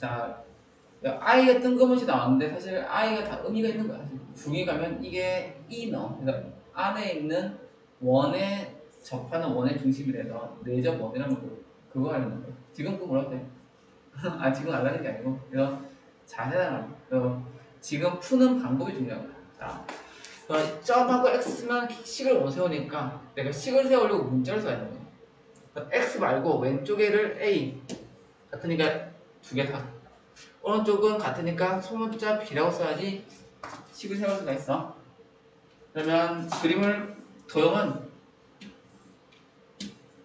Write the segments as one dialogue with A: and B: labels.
A: 자, i가 뜬금없이 나왔는데 사실 i가 다 의미가 있는 거야. 중에 가면 이게 e 너 그래서 안에 있는 원에 접하는 원의 중심이 돼서 내접 원이라는 거 그거 하려는 거예요. 지금 그거 뭐라고 돼? 아 지금 알라는 게 아니고 그래서 잘 해달라고. 그래서 지금 푸는 방법이 중요한 거야. 자, 점하고 x만 식을 원 세우니까 내가 식을 세우려고 문자를 써야 되는 거야. x 말고 왼쪽에를 a 같으니까 두 개 다. 오른쪽은 같으니까 소문자 b라고 써야지 식을 세울 수가 있어. 그러면 그림을 도형은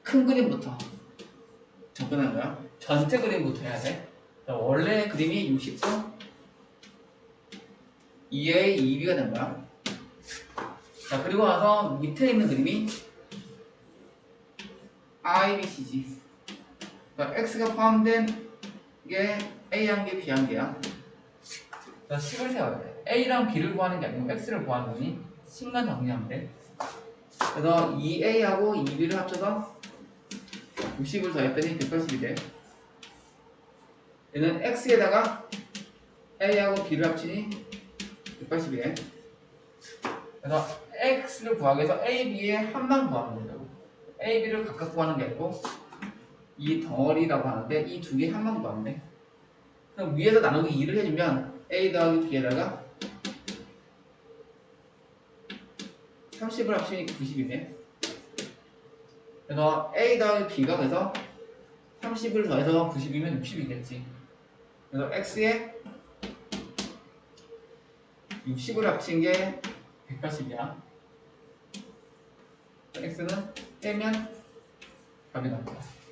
A: 큰 그림부터 접근하는 거야. 전체 그림부터 해야 돼. 자, 원래 그림이 60도 2A, 2B가 된 거야. 자, 그리고 나서 밑에 있는 그림이 I, B, C, G. 그러니까 X가 포함된 게 A 한 개, B 한 개야. 자, 식을 세워야 돼. A랑 B를 구하는 게 아니고 X를 구하는 거니 식만 정리하면 돼. 그래서 2A하고 2B를 합쳐서 60을 더했더니 180이 돼. 얘는 X에다가 A하고 B를 합치니 180이 돼. 그래서 X를 구하기 위해서 A, B의 합만 구하면 된다고. A, B를 각각 구하는 게 아니고 이 덩어리라고 하는데 이 두개 합만 구하면 돼. 그럼 위에서 나누기 2를 해주면 A 더하기 B에다가 30을 합치니까 90이네. 그래서 A 더하기 B가 그래서 30을 더해서 90이면 60이겠지. 그래서 X에 60을 합친 게 180이야. X는 빼면 답이 거야.